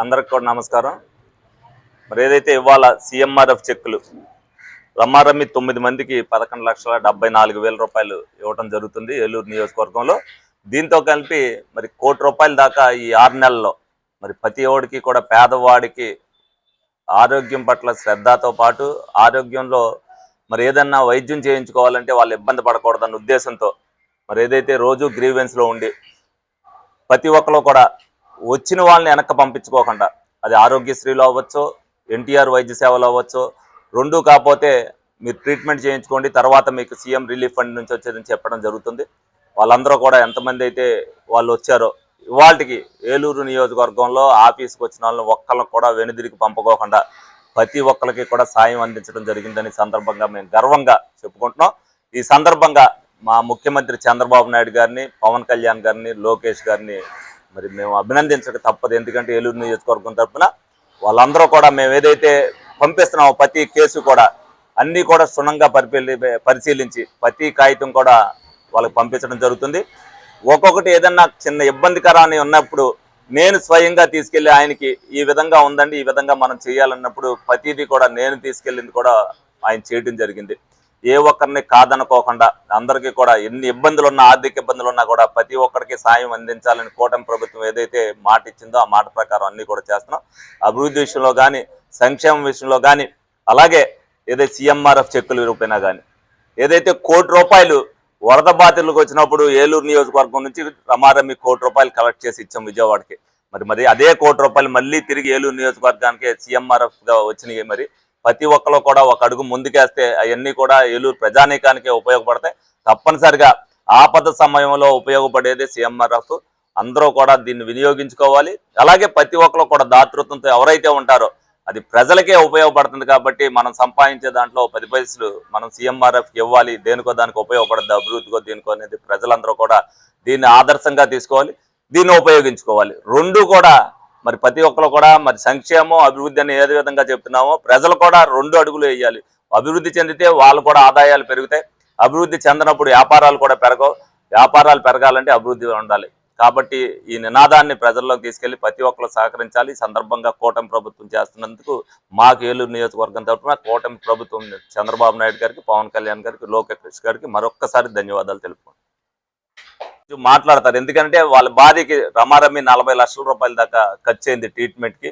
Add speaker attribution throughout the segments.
Speaker 1: అందరికి కూడా నమస్కారం. మరి ఏదైతే ఇవాళ సిఎంఆర్ఎఫ్ చెక్కులు రమ్మారమ్మి తొమ్మిది మందికి పదకొండు లక్షల డెబ్బై నాలుగు వేల రూపాయలు ఇవ్వడం జరుగుతుంది ఏలూరు నియోజకవర్గంలో. దీంతో కలిపి మరి కోటి రూపాయల దాకా ఈ ఆరు నెలల్లో మరి ప్రతి ఒడికి కూడా పేదవాడికి ఆరోగ్యం పట్ల శ్రద్ధతో పాటు ఆరోగ్యంలో మరి ఏదన్నా వైద్యం చేయించుకోవాలంటే వాళ్ళు ఇబ్బంది పడకూడదన్న ఉద్దేశంతో మరి ఏదైతే రోజు గ్రీవెన్స్లో ఉండి ప్రతి ఒక్కరు కూడా వచ్చిన వాళ్ళని వెనక్కి పంపించుకోకుండా. అది ఆరోగ్యశ్రీలో అవ్వచ్చు ఎన్టీఆర్ వైద్య సేవలు అవ్వచ్చు రెండు కాకపోతే మీరు ట్రీట్మెంట్ చేయించుకోండి తర్వాత మీకు సీఎం రిలీఫ్ ఫండ్ నుంచి వచ్చేదని చెప్పడం జరుగుతుంది. వాళ్ళందరూ కూడా ఎంతమంది అయితే వాళ్ళు వచ్చారో ఇవాళకి ఏలూరు నియోజకవర్గంలో ఆఫీస్కి వచ్చిన వాళ్ళని ఒక్కళ్ళని కూడా వెనుదిరికి పంపుకోకుండా ప్రతి ఒక్కరికి కూడా సాయం అందించడం జరిగిందని సందర్భంగా మేము గర్వంగా చెప్పుకుంటున్నాం. ఈ సందర్భంగా మా ముఖ్యమంత్రి చంద్రబాబు నాయుడు గారిని పవన్ కళ్యాణ్ గారిని లోకేష్ గారిని మరి మేము అభినందించక తప్పదు. ఎందుకంటే ఏలూరు నియోజకవర్గం తరఫున వాళ్ళందరూ కూడా మేము ఏదైతే పంపిస్తున్నామో ప్రతి కేసు కూడా అన్నీ కూడా క్షుణ్ణంగా పరిపీలి పరిశీలించి ప్రతి కాగితం కూడా వాళ్ళకి పంపించడం జరుగుతుంది. ఒక్కొక్కటి ఏదన్నా చిన్న ఇబ్బందికరాన్ని ఉన్నప్పుడు నేను స్వయంగా తీసుకెళ్ళి ఆయనకి ఈ విధంగా ఉందండి ఈ విధంగా మనం చేయాలన్నప్పుడు ప్రతిదీ కూడా నేను తీసుకెళ్ళింది కూడా ఆయన చేయడం జరిగింది. ఏ ఒక్కరిని కాదనుకోకుండా అందరికీ కూడా ఎన్ని ఇబ్బందులు ఉన్నా ఆర్థిక ఇబ్బందులు ఉన్నా కూడా ప్రతి ఒక్కరికి సాయం అందించాలని కూటమి ప్రభుత్వం ఏదైతే మాట ఇచ్చిందో ఆ మాట ప్రకారం అన్ని కూడా చేస్తున్నాం. అభివృద్ధి విషయంలో కానీ సంక్షేమం విషయంలో కానీ అలాగే ఏదైతే సీఎంఆర్ఎఫ్ చెక్కుల రూపేనా కానీ ఏదైతే కోటి రూపాయలు వరద బాధితులకు వచ్చినప్పుడు ఏలూరు నియోజకవర్గం నుంచి రమారమి కోటి రూపాయలు కలెక్ట్ చేసి ఇచ్చాం విజయవాడకి. మరి మరి అదే కోటి రూపాయలు మళ్ళీ తిరిగి ఏలూరు నియోజకవర్గానికి సీఎంఆర్ఎఫ్గా వచ్చినాయి మరి. ప్రతి ఒక్కరు కూడా ఒక అడుగు ముందుకేస్తే అవన్నీ కూడా ఏలూరు ప్రజానీకానికి ఉపయోగపడతాయి. తప్పనిసరిగా ఆపద సమయంలో ఉపయోగపడేది సీఎంఆర్ఎఫ్ అందరూ కూడా దీన్ని వినియోగించుకోవాలి. అలాగే ప్రతి ఒక్కరు కూడా దాతృత్వంతో ఎవరైతే ఉంటారో అది ప్రజలకే ఉపయోగపడుతుంది కాబట్టి మనం సంపాదించే దాంట్లో పది పైసలు మనం సీఎంఆర్ఎఫ్ ఇవ్వాలి. దేనికో దానికి ఉపయోగపడుతుంది అభివృద్ధికో దీనికో అనేది ప్రజలందరూ కూడా దీన్ని ఆదర్శంగా తీసుకోవాలి దీన్ని ఉపయోగించుకోవాలి. రెండు కూడా మరి ప్రతి ఒక్కరు కూడా మరి సంక్షేమం అభివృద్ధి అని ఏ విధంగా చెప్తున్నామో ప్రజలు కూడా రెండు అడుగులు వేయాలి. అభివృద్ధి చెందితే వాళ్ళు కూడా ఆదాయాలు పెరుగుతాయి. అభివృద్ధి చెందినప్పుడు వ్యాపారాలు కూడా పెరగవు. వ్యాపారాలు పెరగాలంటే అభివృద్ధి ఉండాలి. కాబట్టి ఈ నినాదాన్ని ప్రజల్లోకి తీసుకెళ్ళి ప్రతి ఒక్కరు సహకరించాలి. సందర్భంగా కూటమి ప్రభుత్వం చేస్తున్నందుకు మాకు ఏలూరు నియోజకవర్గం తరఫున కూటమి ప్రభుత్వం చంద్రబాబు నాయుడు గారికి పవన్ కళ్యాణ్ గారికి లోకేష్ గారికి మరొక్కసారి ధన్యవాదాలు తెలుపుకుంటాం మాట్లాడతారు. ఎందుకంటే వాళ్ళ భార్యకి రమారమి నలభై లక్షల రూపాయల దాకా ఖర్చు అయింది ట్రీట్మెంట్కి.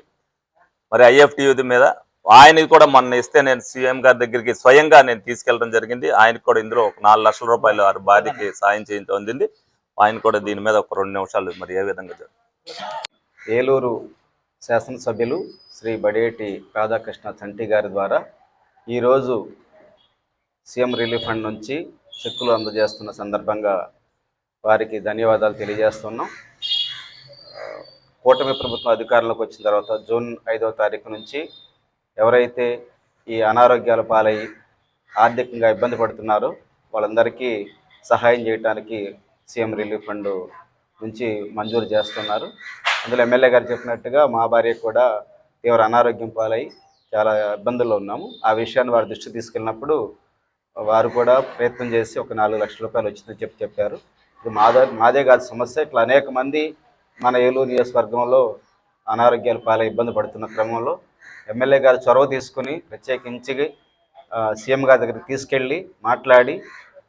Speaker 1: మరి ఐఎఫ్టియుది మీద ఆయనకి కూడా మొన్న ఇస్తే నేను సీఎం గారి దగ్గరికి స్వయంగా నేను తీసుకెళ్ళడం జరిగింది. ఆయనకి కూడా ఇందులో ఒక నాలుగు లక్షల రూపాయలు వారి భార్యకి సాయం చేయించడం అందింది. ఆయన కూడా దీని మీద ఒక రెండు నిమిషాలు మరి ఏ విధంగా జరుగుతుంది
Speaker 2: ఏలూరు శాసనసభ్యులు శ్రీ బడేటి రాధాకృష్ణ చంటి గారి ద్వారా ఈరోజు సీఎం రిలీఫ్ ఫండ్ నుంచి చెక్కులు అందజేస్తున్న సందర్భంగా వారికి ధన్యవాదాలు తెలియజేస్తున్నాం. కూటమి ప్రభుత్వం అధికారంలోకి వచ్చిన తర్వాత జూన్ ఐదవ తారీఖు నుంచి ఎవరైతే ఈ అనారోగ్యాల పాలయ్యి ఆర్థికంగా ఇబ్బంది పడుతున్నారో వాళ్ళందరికీ సహాయం చేయడానికి సీఎం రిలీఫ్ ఫండ్ నుంచి మంజూరు చేస్తున్నారు. అందులో ఎమ్మెల్యే గారు చెప్పినట్టుగా మా భార్య కూడా తీవ్ర అనారోగ్యం పాలై చాలా ఇబ్బందుల్లో ఉన్నాము. ఆ విషయాన్ని వారి దృష్టికి తీసుకెళ్ళినప్పుడు వారు కూడా ప్రయత్నం చేసి ఒక నాలుగు లక్షల రూపాయలు వచ్చిందని చెప్పి చెప్పారు. మాదే మాదే కాదు సమస్య. ఇట్లా అనేక మంది మన ఏలూరు నియోజకవర్గంలో అనారోగ్యాల పాలై ఇబ్బంది పడుతున్న క్రమంలో ఎమ్మెల్యే గారు చొరవ తీసుకుని ప్రత్యేకించి సీఎం గారి దగ్గరికి తీసుకెళ్ళి మాట్లాడి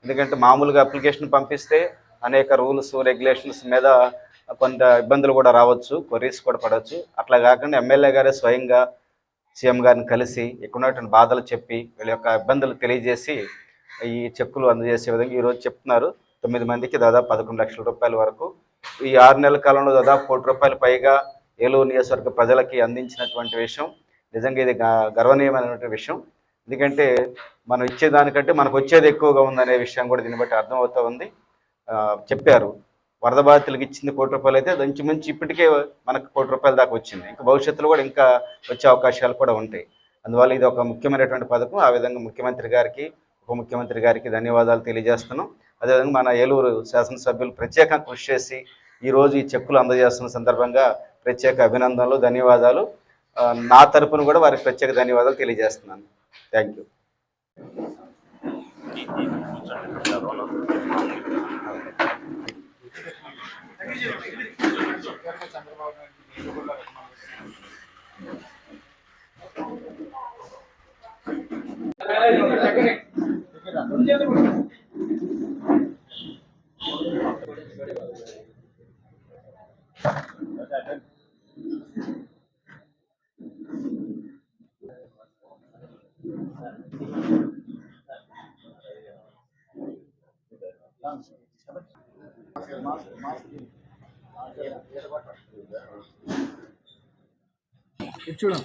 Speaker 2: ఎందుకంటే మామూలుగా అప్లికేషన్ పంపిస్తే అనేక రూల్స్ రెగ్యులేషన్స్ మీద కొంత ఇబ్బందులు కూడా రావచ్చు క్వరీస్ కూడా పడవచ్చు. అట్లా కాకుండా ఎమ్మెల్యే గారే స్వయంగా సీఎం గారిని కలిసి ఇక్కడ ఉన్నటువంటి బాధలు చెప్పి వీళ్ళ యొక్క ఇబ్బందులు తెలియజేసి ఈ చెక్కులు అందజేసే విధంగా ఈరోజు చెప్తున్నారు. తొమ్మిది మందికి దాదాపు పదకొండు లక్షల రూపాయల వరకు. ఈ ఆరు నెలల కాలంలో దాదాపు కోటి రూపాయల పైగా ఏలూరు నియోజకవర్గ ప్రజలకి అందించినటువంటి విషయం. నిజంగా ఇది గ- గర్వనీయమైనటువంటి విషయం. ఎందుకంటే మనం ఇచ్చేదానికంటే మనకు వచ్చేది ఎక్కువగా ఉందనే విషయం కూడా దీన్ని బట్టి అర్థమవుతూ ఉంది. చెప్పారు. వరద బాధితులకు ఇచ్చింది కోటి రూపాయలు అయితే మంచి మంచి ఇప్పటికే మనకు కోటి రూపాయల దాకా వచ్చింది. ఇంకా భవిష్యత్తులో కూడా ఇంకా వచ్చే అవకాశాలు కూడా ఉంటాయి. అందువల్ల ఇది ఒక ముఖ్యమైనటువంటి పథకం. ఆ విధంగా ముఖ్యమంత్రి గారికి ఉప ముఖ్యమంత్రి గారికి ధన్యవాదాలు తెలియజేస్తున్నాం. అదేవిధంగా మన ఏలూరు శాసనసభ్యులు ప్రత్యేకంగా కృషి చేసి ఈరోజు ఈ చెక్కులు అందజేస్తున్న సందర్భంగా ప్రత్యేక అభినందనలు ధన్యవాదాలు. నా తరపున కూడా వారికి ప్రత్యేక ధన్యవాదాలు తెలియజేస్తున్నాను. థ్యాంక్ యూ చంద్రబాబు
Speaker 3: ఇటు చూడు